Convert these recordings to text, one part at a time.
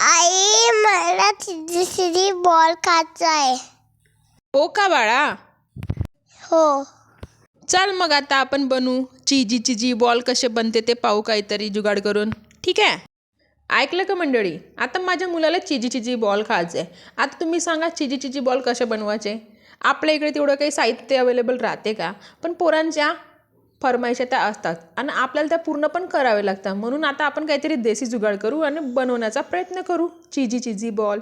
आई मला तिसरी बॉल खायचा आहे हो का बाळा? हो. चल मग आता आपण बनवू चिजी चिजी बॉल कसे बनते ते पाहू काहीतरी जुगाड करून. ठीक आहे? ऐकलं का मंडळी? आता माझ्या मुलाला चिजी चिजी बॉल खायचे आहे आता तुम्ही सांगा चिजी चिजी बॉल कसे बनवायचे? आपल्या इकडे तेवढं काही साहित्य अवेलेबल राहते का? पण पोरांच्या फरमाईशा त्या असतात. आणि आपल्याला त्या पूर्ण पण करावे लागतात. म्हणून आता आपण काहीतरी देसी जुगाड करू आणि बनवण्याचा प्रयत्न करू. Cheesy cheesy ball.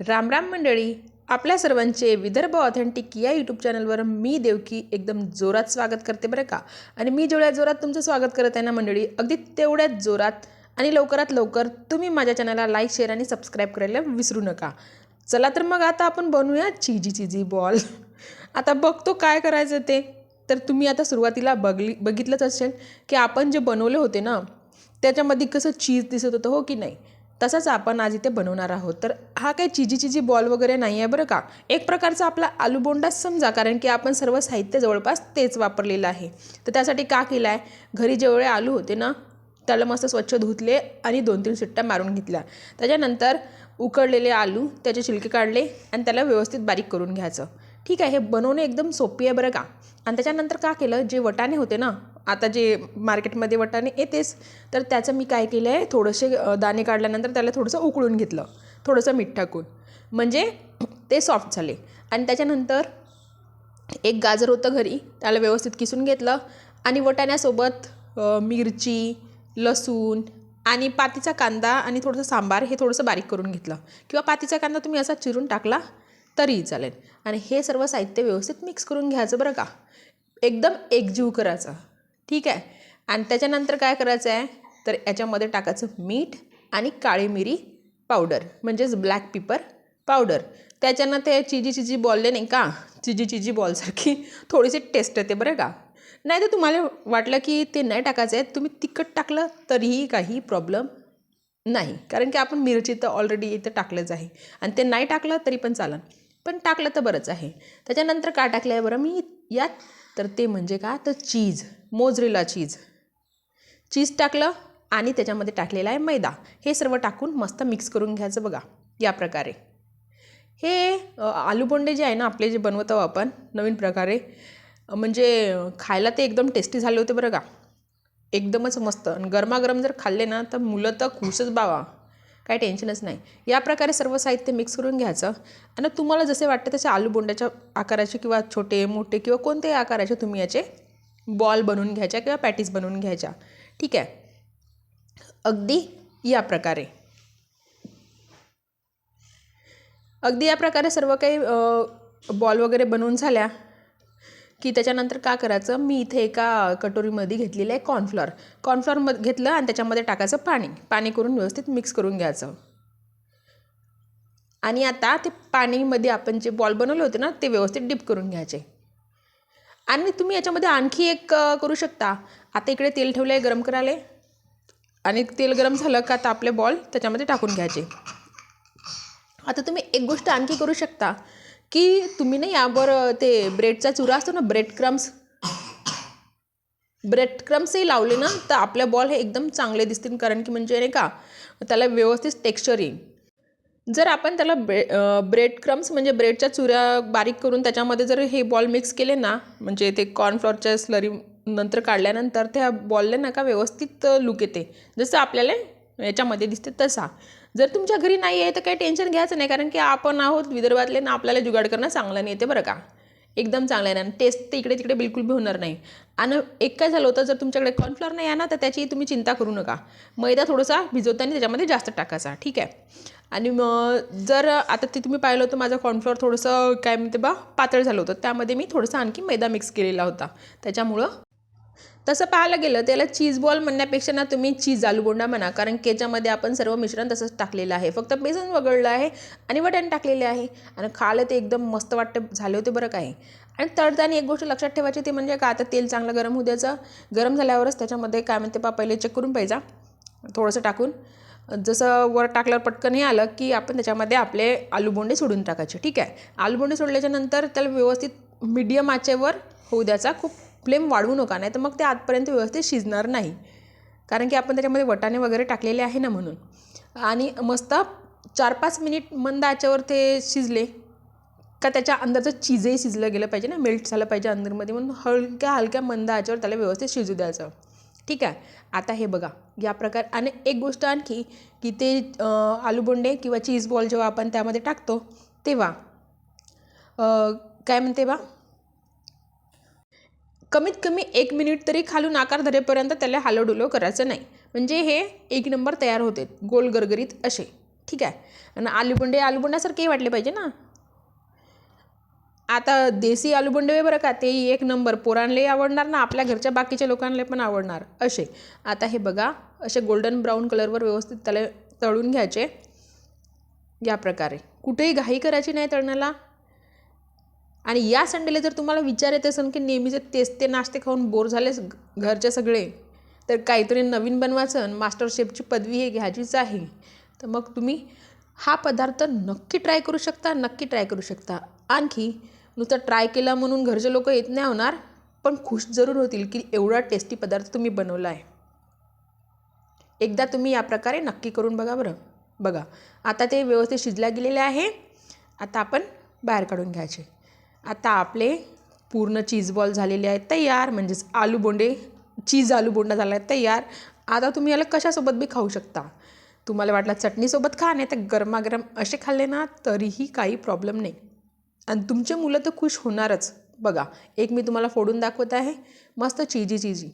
Ram Ram मंडळी आपल्या सर्वांचे विदर्भ ऑथेंटिक या यूट्यूब चॅनलवर मी देवकी एकदम जोरात स्वागत करते बरं का? आणि मी जेवढ्या जोरात तुमचं स्वागत करत आहे ना मंडळी अगदी तेवढ्याच जोरात आणि लवकरात लवकर तुम्ही माझ्या चॅनलला लाईक शेअर आणि सबस्क्राईब करायला विसरू नका. चला तर मग आता आपण बनवूया चिजी चिजी बॉल. आता बघतो काय करायचं ते. तर तुम्ही आता सुरुवातीला बघली बघितलंच असेल की आपण जे बनवले होते ना त्याच्यामध्ये कसं चीज दिसत होतं हो की नाही? तसंच आपण आज इथे बनवणार आहोत. तर हा काही चिजी चिजी बॉल वगैरे नाही आहे बरं का एक प्रकारचा आपला आलूबोंडाच समजा कारण की आपण सर्व साहित्य जवळपास तेच वापरलेलं आहे. तर त्यासाठी का केलं आहे घरी जेवढे आलू होते ना त्याला मस्त स्वच्छ धुतले आणि दोन तीन सुट्ट्या मारून घेतल्या. त्याच्यानंतर उकडलेले आलू त्याचे छिलके काढले आणि त्याला व्यवस्थित बारीक करून घ्यायचं. ठीक आहे हे बनवणे एकदम सोपी आहे बरं का? आणि त्याच्यानंतर का केलं? जे वटाणे होते ना आता जे मार्केटमध्ये वटाणे येतेच तर त्याचं मी काय केलं आहे? थोडेसे दाणे काढल्यानंतर त्याला थोडंसं उकळून घेतलं थोडंसं मीठ टाकून. म्हणजे ते सॉफ्ट झाले. आणि त्याच्यानंतर एक गाजर होतं घरी त्याला व्यवस्थित किसून घेतलं आणि वटाण्यासोबत मिरची लसूण आणि पातीचा कांदा आणि थोडंसं सांबार हे थोडंसं बारीक करून घेतलं. किंवा पातीचा कांदा तुम्ही असा चिरून टाकला तरीही चालेल. आणि हे सर्व साहित्य व्यवस्थित मिक्स करून घ्यायचं बरं का. एकदम एकजीव करायचं. ठीक आहे? आणि त्याच्यानंतर काय करायचं आहे तर याच्यामध्ये टाकायचं मीठ आणि काळी मिरी पावडर म्हणजेच ब्लॅक पिपर पावडर त्याच्यानं ते चिजी चिजी बॉलले नाही का चिजी चिजी बॉलसारखी थोडीशी टेस्ट येते बरं का. नाही तर तुम्हाला वाटलं की ते नाही टाकायचं आहे तुम्ही तिखट टाकलं तरीही काही प्रॉब्लेम नाही. कारण की आपण मिरची तर ऑलरेडी इथं टाकलंच आहे. आणि ते नाही टाकलं तरी पण चालेल पण टाकलं तर बरंच आहे. त्याच्यानंतर का टाकलं आहे बरं? मी यात तर ते म्हणजे का? तर चीज मोजरेला चीज. चीज टाकलं आणि त्याच्यामध्ये टाकलेला आहे मैदा. हे सर्व टाकून मस्त मिक्स करून घ्यायचं बघा या प्रकारे. हे आलूबोंडे जे आहे ना आपले जे बनवतो आपण नवीन प्रकारे म्हणजे खायला ते एकदम टेस्टी झाले होते बरं का. एकदमच मस्त. आणि गरमागरम जर खाल्ले ना तर मुलं तर खुशच बावा काही टेन्शनच नाही. या प्रकारे सर्व साहित्य मिक्स करून घ्यायचं. आणि तुम्हाला जसे वाटते तसे आलू बोंड्याच्या आकाराचे किंवा छोटे मोठे किंवा कोणत्याही आकाराचे तुम्ही याचे बॉल बनवून घ्यायच्या किंवा पॅटीस बनवून घ्यायच्या. ठीक आहे? अगदी या प्रकारे. अगदी या प्रकारे सर्व काही बॉल वगैरे बनवून झाल्या. की त्याच्यानंतर का करायचं? मी इथे एका कटोरीमध्ये घेतलेलं आहे कॉर्नफ्लॉर कॉर्नफ्लॉर म घेतलं आणि त्याच्यामध्ये टाकायचं पाणी. पाणी करून व्यवस्थित मिक्स करून घ्यायचं. आणि आता ते पाणीमध्ये आपण जे बॉल बनवले होते ना ते व्यवस्थित डिप करून घ्यायचे. आणि तुम्ही याच्यामध्ये आणखी एक करू शकता. आता इकडे तेल ठेवलं आहे गरम करायला. आणि तेल गरम झालं का तर आपले बॉल त्याच्यामध्ये टाकून घ्यायचे. आता तुम्ही एक गोष्ट आणखी करू शकता. की तुम्ही ना यावर ते ब्रेडचा चुरा असतो ना ब्रेड क्रम्स ब्रेड क्रम्सही लावले ना तर आपल्या बॉल हे एकदम चांगले दिसतील. कारण की म्हणजे नाही का त्याला व्यवस्थित टेक्स्चर येईल. जर आपण त्याला ब्रे ब्रेड क्रम्स म्हणजे ब्रेडच्या चुऱ्या बारीक करून त्याच्यामध्ये जर हे बॉल मिक्स केले ना म्हणजे ते कॉर्नफ्लॉरच्या स्लरी नंतर काढल्यानंतर त्या बॉलला नका व्यवस्थित लुक येते. जसं आपल्याला याच्यामध्ये दिसते तसा. जर तुमच्या घरी नाही आहे तर काही टेन्शन घ्यायचं नाही कारण की आपण आहोत विदर्भातले ना आपल्याला जुगाड करणं चांगलं नाही येते बरं का? एकदम चांगलं आहे ना टेस्ट ते इकडे तिकडे बिलकुल बी होणार नाही. आणि एक काय झालं होतं जर तुमच्याकडे कॉर्नफ्लॉर नाही आहे ना तर त्याची तुम्ही चिंता करू नका. मैदा थोडासा भिजवताना त्याच्यामध्ये जास्त टाकायचा ठीक आहे? आणि मग जर आता ते तुम्ही पाहिलं होतं माझं कॉर्नफ्लॉर थोडंसं काय म्हणते बा पातळ झालं होतं त्यामध्ये मी थोडंसं आणखी मैदा मिक्स केलेला होता. त्याच्यामुळं तसं पाहायला गेलं त्याला चीज बॉल म्हणण्यापेक्षा ना तुम्ही चीज आलूबोंडा म्हणा कारण केच्यामध्ये आपण सर्व मिश्रण तसंच टाकलेलं आहे. फक्त बेसन वगळलं आहे आणि वटण टाकलेले आहे. आणि खायला ते एकदम मस्त वाटतं. झाले होते बरं काय. आणि तळताना एक गोष्ट लक्षात ठेवायची ती म्हणजे का आता तेल चांगलं गरम होऊ द्यायचं. गरम झाल्यावरच त्याच्यामध्ये काय म्हणते पा पहिले चेक करून पाहिजा. थोडंसं टाकून. जसं वर टाकल्यावर पटकन हे आलं की आपण त्याच्यामध्ये आपले आलूबोंडे सोडून टाकायचे. ठीक आहे? आलूबोंडे सोडल्याच्यानंतर त्याला व्यवस्थित मीडियम आचेवर होऊ द्यायचा. खूप फ्लेम वाढवू नका नाही तर मग ते आतपर्यंत व्यवस्थित शिजणार नाही. कारण की आपण त्याच्यामध्ये वटाणे वगैरे टाकलेले आहे ना म्हणून. आणि मस्त चार पाच मिनिट मंद याच्यावर ते शिजले का त्याच्या अंदरचं चीजही शिजलं गेलं पाहिजे ना मेल्ट झालं पाहिजे अंदरमध्ये म्हणून हलक्या हलक्या मंद आच्यावर त्याला व्यवस्थित शिजू द्यायचं. ठीक आहे? आता हे बघा या प्रकार आणि एक गोष्ट आणखी की ते आलूबोंडे किंवा चीज बॉल जेव्हा आपण त्यामध्ये टाकतो तेव्हा काय म्हणते बा? कमीत कमी एक मिनिट तरी खालून आकार धरेपर्यंत त्याला हालवडुलो करायचं नाही. म्हणजे हे एक नंबर तयार होते गोल गरगरीत असे. ठीक आहे? आणि आलूबोंडे आलूबोंड्यासारखेही वाटले पाहिजे ना? आता देसी आलूबोंडे बरं का ते एक नंबर. पोरांनाही आवडणार ना आपल्या घरच्या बाकीच्या लोकांना पण आवडणार. असे. आता हे बघा असे गोल्डन ब्राऊन कलरवर व्यवस्थित त्याला तळून घ्यायचे. या प्रकारे. कुठेही घाई करायची नाही तळण्याला. आणि या संडेला जर तुम्हाला विचार येत असेल की नेहमीचे तेच ते नाश्ते खाऊन बोर झाले घरचे सगळे तर काहीतरी नवीन बनवायचं आणि मास्टर शेफची पदवी हे घ्यायचीच आहे. तर मग तुम्ही हा पदार्थ नक्की ट्राय करू शकता नक्की ट्राय करू शकता. आणखी नुसतं ट्राय केला म्हणून घरचे लोक येत नाही होणार पण खुश जरूर होतील की एवढा टेस्टी पदार्थ तुम्ही बनवला आहे एकदा तुम्ही या प्रकारे नक्की करून बघा बरं. बघा आता ते व्यवस्थित शिजल्या गेलेले आहे. आता आपण बाहेर काढून घ्यायचे. आता आपले पूर्ण चीज बॉल झालेले आहेत तयार. म्हणजेच आलू बोंडे चीज आलू बोंडा झाला आहे तयार. आता तुम्ही याला कशासोबत बी खाऊ शकता? तुम्हाला वाटलं चटणीसोबत खा नाही तर गरमागरम असे खाल्ले ना तरीही काही प्रॉब्लेम नाही. आणि तुमचे मुलं तर खुश होणारच. बघा एक मी तुम्हाला फोडून दाखवत आहे मस्त चिजी चिजी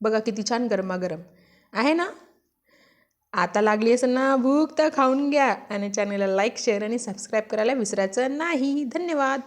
बघा किती छान गरमागरम. आहे ना? आता लागली असेल ना भूक तर खाऊन घ्या. आणि चॅनलला लाईक शेअर आणि सबस्क्राईब करायला विसरायचं नाही. धन्यवाद.